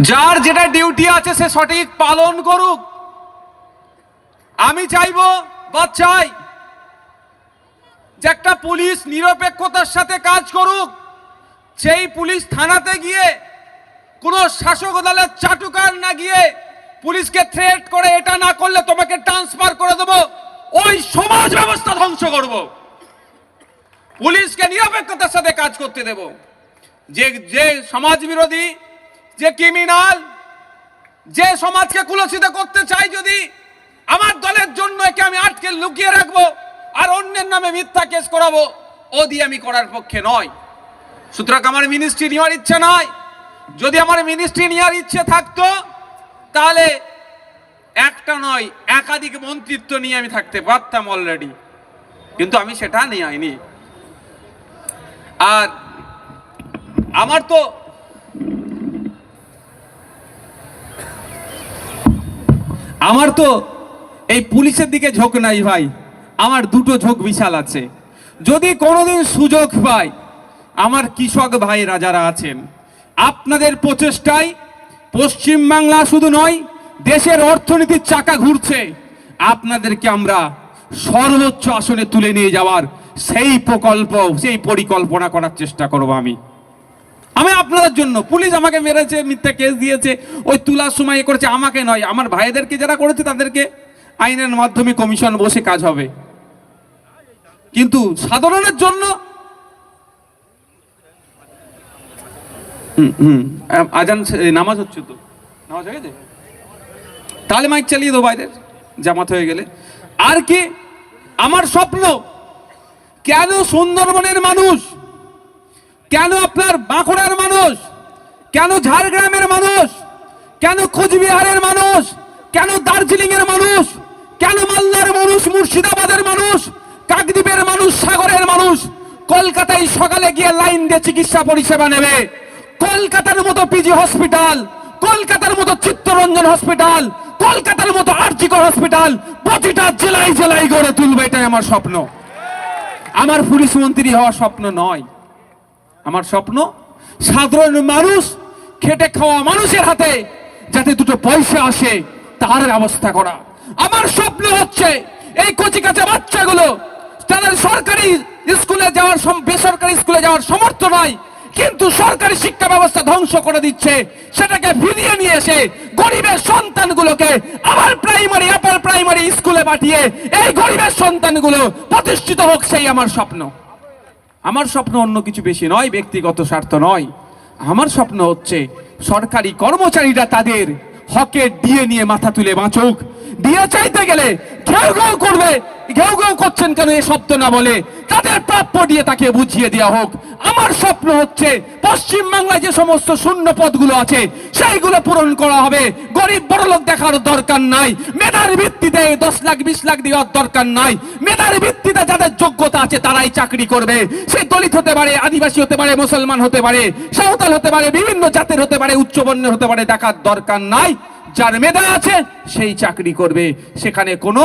যার যেটা ডিউটি আছে সে সঠিক পালন করুক। আমি চাইব, বা চাই যে একটা পুলিশ নিরপেক্ষতার সাথে কাজ করুক। সেই পুলিশ থানাতে গিয়ে কোনো শাসক দলের চাটুকার না গিয়ে পুলিশকে থ্রেট করে, এটা না করলে তোমাকে ট্রান্সফার করে দেবো। ওই সমাজ ব্যবস্থা ধ্বংস করব। পুলিশকে নিরপেক্ষতার সাথে কাজ করতে দেব। যে যে সমাজ বিরোধী যে ক্রিমিনাল যে সমাজকে কুলসিত করতে চাই যদি, আমার দলের জন্য একে আমি আটকে লুকিয়ে রাখব আর অন্যের নামে মিথ্যা কেস করাবো, ও দিয়ে আমি করার পক্ষে নয় সুতরাং আমার মিনিস্ট্রি নেওয়ার ইচ্ছে নয়। যদি আমার মিনিস্ট্রি নেওয়ার ইচ্ছে থাকতো, তাহলে একটা নয়, একাধিক মন্ত্রিত্ব নিয়ে আমি থাকতে পারতাম অলরেডি কিন্তু আমি সেটা নিয়ে আইনি। আর আমার তো আমার তো এই পুলিশের দিকে ঝোঁক নাই ভাই। আমার দুটো ঝোঁক বিশাল আছে। যদি কোনোদিন সুযোগ পাই, আমার কৃষক ভাইরা যারা আছেন। আপনাদের প্রচেষ্টায় পশ্চিমবাংলা শুধু নয়, দেশের অর্থনীতির চাকা ঘুরছে। আপনাদেরকে আমরা সর্বোচ্চ আসনে তুলে নিয়ে যাওয়ার সেই প্রকল্প, সেই পরিকল্পনা করার চেষ্টা করব আমি। আমি আপনাদের জন্য, পুলিশ আমাকে মেরেছে, মিথ্যা কেস দিয়েছে, ওই তোলার সময় এ করেছে, আমাকে নয়, আমার ভাইদেরকে যারা করেছে তাদেরকে আইনের মাধ্যমে কমিশন বসে কাজ হবে। কিন্তু সাধারণের জন্য আজান নামাজ হচ্ছে তো। নামাজ হয়ে গেছে? তাহলে মাইক চালিয়ে দেবো বাইরের জামাত হয়ে গেলে। আর কি, আমার স্বপ্ন, কেন সুন্দরবনের মানুষ কেন আপনার বাঁকুড়ার মানুষ? কেন ঝাড়গ্রামের মানুষ? কেন কোচবিহারের মানুষ? কেন দার্জিলিং এর মানুষ? কেন মালদার মানুষ, মুর্শিদাবাদের মানুষ? কাকদ্বীপের মানুষ, সাগরের মানুষ? কলকাতায় সকালে গিয়ে লাইন দিয়ে চিকিৎসা পরিষেবা নেবে। কলকাতার মতো পিজি হসপিটাল, কলকাতার মতো চিত্তরঞ্জন হসপিটাল, কলকাতার মতো আর্জিকর হসপিটাল, প্রতিটা জেলায় জেলায় গড়ে তুলবে এটাই আমার স্বপ্ন। আমার পুলিশ মন্ত্রী হওয়ার স্বপ্ন নয়। আমার স্বপ্ন, সাধারণ মানুষ, খেটে খাওয়া মানুষের হাতে যাতে দুটো পয়সা আসে, তার ব্যবস্থা করা। আমার স্বপ্ন হচ্ছে এই কচি কাঁচা বাচ্চাগুলো তাদের সরকারি স্কুলে যাওয়ার বেসরকারি স্কুলে যাওয়ার সমর্থ নয় কিন্তু সরকারি শিক্ষা ব্যবস্থা ধ্বংস করে দিচ্ছে। সেটাকে ফিরিয়ে নিয়ে এসে গরিবের সন্তানগুলোকে আবার প্রাইমারি, আপার প্রাইমারি স্কুলে পাঠিয়ে এই গরিবের সন্তানগুলো প্রতিষ্ঠিত হোক সেই আমার স্বপ্ন। আমার স্বপ্ন অন্য কিছু বেশি নয়, ব্যক্তিগত স্বার্থ নয়। আমার স্বপ্ন হচ্ছে সরকারি কর্মচারীরা তাদের হকের দিয়ে নিয়ে মাথা তুলে বাঁচুক। দিয়ে চাইতে গেলে ঘেউ ঘেউ করবে। ঘেউ ঘেউ করছেন কেন এ শব্দ না বলে? তাদের প্রাপ্য দিয়ে তাকে বুঝিয়ে দেওয়া হোক। আমার স্বপ্ন হচ্ছে পশ্চিম বাংলায় যে সমস্ত শূন্য পদগুলো আছে, সেইগুলো পূরণ করা হবে। গরিব বড় লোক দেখার দরকার নাই। মেধার ভিত্তিতে দশ লাখ, বিশ লাখ দেওয়ার দরকার নাই। মেধার ভিত্তিতে যাদের যোগ্যতা আছে, তারাই চাকরি করবে। সে দলিত হতে পারে, আদিবাসী হতে পারে, মুসলমান হতে পারে, সাঁওতাল হতে পারে, বিভিন্ন জাতের হতে পারে উচ্চবর্ণের হতে পারে, দেখার দরকার নাই। যার মেধা আছে, সেই চাকরি করবে। সেখানে কোনো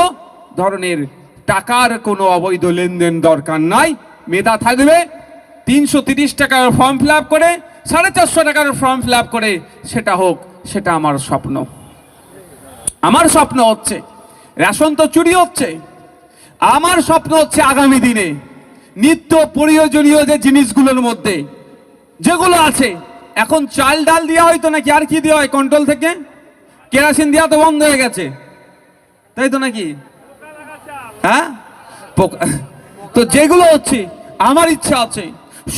ধরনের টাকার কোনো অবৈধ লেনদেন দরকার নাই। মেধা থাকবে। তিনশো তিরিশ টাকার ফর্ম ফিল করে, সাড়ে চারশো টাকার ফর্ম ফিল করে, সেটা হোক, সেটা আমার স্বপ্ন। আমার স্বপ্ন হচ্ছে, রেশন তো চুরি হচ্ছে। আমার স্বপ্ন হচ্ছে আগামী দিনে নিত্য প্রয়োজনীয় যে জিনিসগুলোর মধ্যে যেগুলো আছে, এখন চাল ডাল দেওয়া হয়তো নাকি, আর কি দেওয়া হয় কন্ট্রোল থেকে? কেরাসিন দেওয়া তো বন্ধ হয়ে গেছে। তাই তো নাকি? হ্যাঁ? তো যেগুলো হচ্ছে আমার ইচ্ছা আছে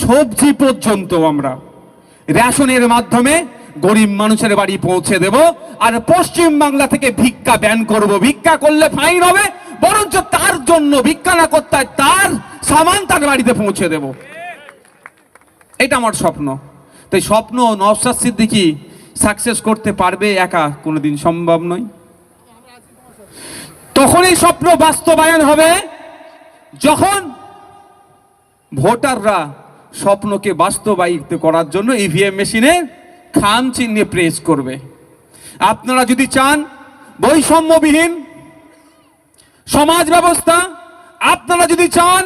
সবজি পর্যন্ত আমরা রেশনের মাধ্যমে গরিব মানুষের বাড়ি পৌঁছে দেব আর পশ্চিম বাংলা থেকে ভিক্ষা ব্যান করব। ভিক্ষা করলে ফাইন হবে বরঞ্চ তার জন্য ভিক্ষা না করতে হয়, তার সামান তার বাড়িতে পৌঁছে দেব। এটা আমার স্বপ্ন। তাই স্বপ্ন নওশাদ সিদ্দিকি সাকসেস করতে পারবে একা কোনোদিন সম্ভব নয়। তখনই স্বপ্ন বাস্তবায়ন হবে যখন ভোটাররা স্বপ্নকে বাস্তবায়িত করার জন্য ইভিএম মেশিনে খান চিহ্নে প্রেস করবে। আপনারা যদি চান বৈষম্যবিহীন সমাজ ব্যবস্থা, আপনারা যদি চান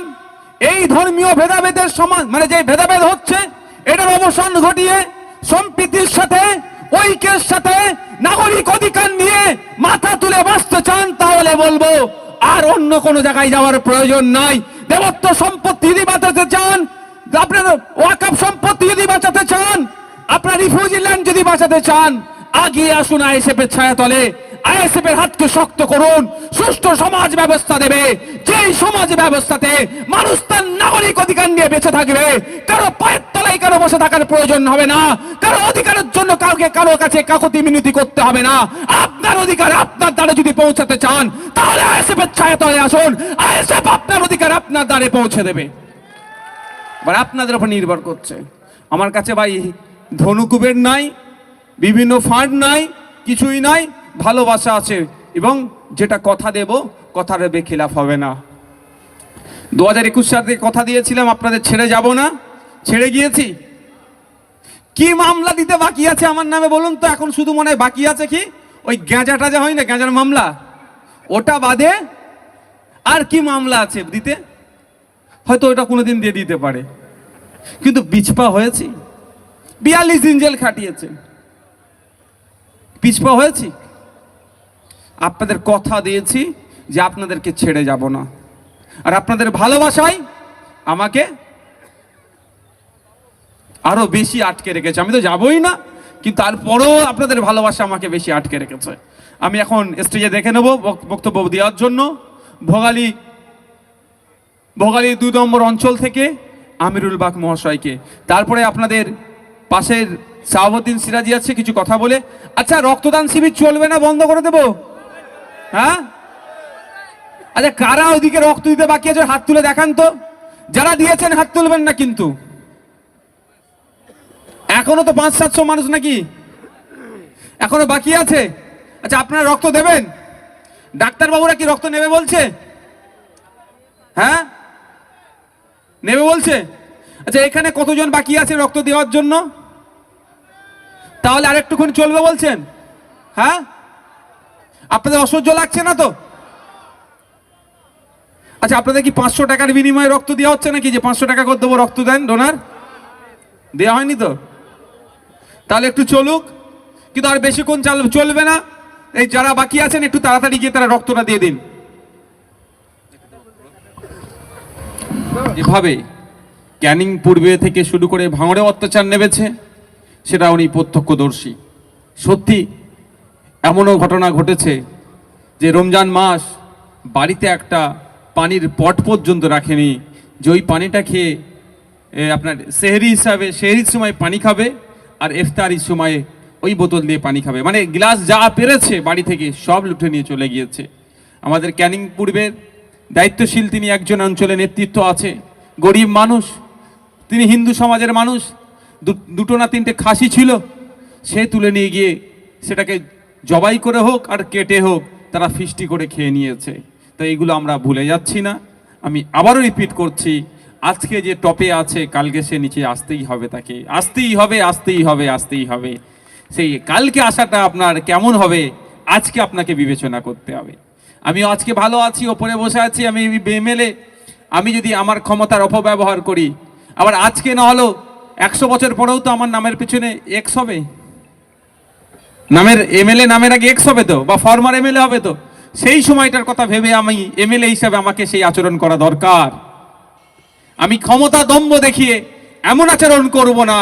এই ধর্মীয় ভেদাভেদের সমাজ মানে যে ভেদাভেদ হচ্ছে, এটার অবসান ঘটিয়ে সম্প্রীতির সাথে ঐক্যের সাথে নাগরিক অধিকার নিয়ে মাথা তুলে বাঁচতে চান, তাহলে বলব, আর অন্য কোনো জায়গায় যাওয়ার প্রয়োজন নাই। দেবত্ব সম্পত্তি যদি বাঁচাতে চান, আপনার ওয়াকাপ সম্পত্তি যদি বাঁচাতে চান, আপনার রিফিউজি ল্যান্ড যদি বাঁচাতে চান, আগিয়ে আসুন আইসেপের এর ছায়া তলে আইএসএফ এর হাতকে শক্ত করুন, সুষ্ঠু সমাজ ব্যবস্থা দেবে। যেই সমাজ ব্যবস্থাতে মানুষ তার নাগরিক অধিকার নিয়ে বেঁচে থাকবে, কারও পায়ের তলায় কারও বসে থাকার প্রয়োজন হবে না, কারও অধিকারের জন্য কাউকে কারও কাছে কাকতি মিনতি করতে হবে না। আপনার অধিকার আপনার দ্বারে যদি পৌঁছাতে চান, তাহলে আইএসএফ এর ছায়া তলে আসুন। আইএসএফ আপনার অধিকার আপনার দ্বারে পৌঁছে দেবে। এবার আপনাদের উপর নির্ভর করছে। আমার কাছে ভাই ধনুকুবের নাই, বিভিন্ন ফান্ড নাই, কিছুই নাই ভালোবাসা আছে এবং যেটা কথা দেব কথার বেখিলাফ হবে না। দু হাজার একুশ সালে কথা দিয়েছিলাম, আপনাদের ছেড়ে যাব না। ছেড়ে গিয়েছি। কি মামলা দিতে বাকি আছে আমার নামে বলুন তো, এখন শুধু মনে হয় বাকি আছে কি? ওই গ্যাঁজা টাজা হয় না, গ্যাঁজার মামলা? ওটা বাদে আর কি মামলা আছে দিতে? হয়তো ওটা কোনোদিন দিয়ে দিতে পারে। কিন্তু পিছপা হয়েছি। বিয়াল্লিশ দিন জেল খাটিয়েছে। পিছপা হয়েছি? আপনাদের কথা দিয়েছি যে আপনাদেরকে ছেড়ে যাব না। আর আপনাদের ভালোবাসায় আমাকে আরও বেশি আটকে রেখেছে। আমি তো যাবই না, কিন্তু তারপরেও আপনাদের ভালোবাসা আমাকে বেশি আটকে রেখেছে। আমি এখন স্টেজে দেখে নেব বক্তব্য দেওয়ার জন্য। ভোগালী ভোগালী দুই নম্বর অঞ্চল থেকে আমিরুল বাক মহাশয়কে। তারপরে আপনাদের পাশের শাহাবুদ্দিন সিরাজি আছে, কিছু কথা বলে। আচ্ছা রক্তদান শিবির চলবে না, বন্ধ করে দেবো? হ্যাঁ? আচ্ছা কারা ওদিকে রক্ত দিতে বাকি আছে? হাত তুলে দেখান তো। যারা দিয়েছেন হাত তুলবেন না কিন্তু। এখনও তো পাঁচ, সাতশো মানুষ নাকি? এখনও বাকি আছে? আচ্ছা আপনারা রক্ত দেবেন? ডাক্তারবাবুরা কি রক্ত নেবে বলছে? হ্যাঁ? নেবে বলছে? আচ্ছা এখানে কতজন বাকি আছে রক্ত দেওয়ার জন্য? তাহলে আরেকটুক্ষণ চলবে বলছেন। হ্যাঁ? আপনাদের অসহ্য লাগছে না তো? আচ্ছা আপনাদের কি পাঁচশো টাকার বিনিময়ে রক্ত দেওয়া হচ্ছে নাকি? যে পাঁচশো টাকা করে দেবো, রক্ত দেন, ডোনার। দেওয়া হয়নি তো? তাহলে একটু চলুক। কিন্তু আর বেশিক্ষণ চাল চলবে না। এই যারা বাকি আছেন, একটু তাড়াতাড়ি গিয়ে তারা রক্তটা দিয়ে দিন। যেভাবে ক্যানিং পূর্বে থেকে শুরু করে ভাঙড়ে অত্যাচার নেমেছে, সেটা উনি প্রত্যক্ষদর্শী। সত্যি এমনও ঘটনা ঘটেছে যে রমজান মাস বাড়িতে একটা পানির পট পর্যন্ত রাখেনি, যে ওই পানিটা খেয়ে আপনার সেহরি হিসাবে, সেহরির সময় পানি খাবে আর ইফতারির সময়ে ওই বোতল দিয়ে পানি খাবে। মানে গ্লাস যা পেরেছে বাড়ি থেকে সব লুটে নিয়ে চলে গিয়েছে। আমাদের ক্যানিং পূর্বের দায়িত্বশীল তিনি একজন অঞ্চলে নেতৃত্ব আছে, গরিব মানুষ, তিনি হিন্দু সমাজের মানুষ দুটো না তিনটে খাসি ছিল, সে তুলে নিয়ে গিয়ে সেটাকে জবাই করে হোক আর কেটে হোক, তারা ফিস্টি করে খেয়ে নিয়েছে। তো এইগুলো আমরা ভুলে যাচ্ছি না। আমি আবারও রিপিট করছি, আজকে যে টপে আছে, কালকে সে নিচে আসতেই হবে তাকে। আসতেই হবে আসতেই হবে আসতেই হবে। সেই কালকে আসাটা আপনার কেমন হবে, আজকে আপনাকে বিবেচনা করতে হবে। আমি আজকে ভালো আছি, ওপরে বসে আছি, আমি এমএলএ আমি যদি আমার ক্ষমতার অপব্যবহার করি, আবার আজকে না হলেও একশো বছর পরেও তো আমার নামের পিছনে এক্স হবে। নামের এমএলএ নামের আগে এক্স হবে তো, বা ফর্মার এমএলএ হবে তো। সেই সময়টার কথা ভেবে আমি এমএলএ হিসাবে আমাকে সেই আচরণ করা দরকার। আমি ক্ষমতা দম্ভ দেখিয়ে এমন আচরণ করব না,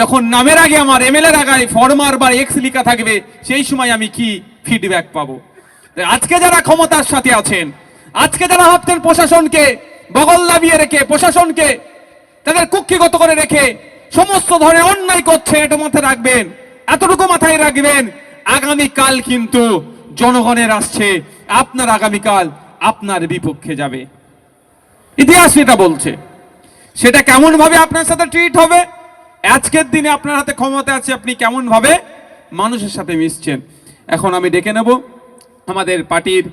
যখন নামের আগে আমার এমএলএ আগায় ফর্মার বা এক্স লিখা থাকবে, সেই সময় আমি কি ফিডব্যাক পাবো? আজকে যারা ক্ষমতার সাথে আছেন, আজকে যারা ভাবছেন প্রশাসনকে বগল লাভিয়ে রেখে, প্রশাসনকে তাদের কুক্ষিগত করে রেখে সমস্ত ধরনের অন্যায় করছে, এটা মাথায় রাখবেন। এতটুকু মাথায় রাখবেন, আগামীকাল কিন্তু জনগণের আসছে, আপনার আগামীকাল আপনার বিপক্ষে যাবে। ইতিহাস সেটা বলছে। সেটা কেমন ভাবে আপনার সাথে ট্রিট হবে? আজকের দিনে আপনার হাতে ক্ষমতা আছে, আপনি কেমন ভাবে মানুষের সাথে মিশছেন? এখন আমি ডেকে নেব আমাদের পার্টির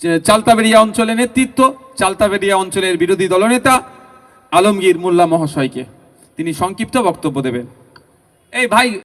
যে চালতাবেড়িয়া অঞ্চলের নেতৃত্ব, চালতাবেড়িয়া অঞ্চলের বিরোধী দলনেতা আলমগীর মোল্লা মহাশয়কে। তিনি সংক্ষিপ্ত বক্তব্য দেবেন। এই ভাই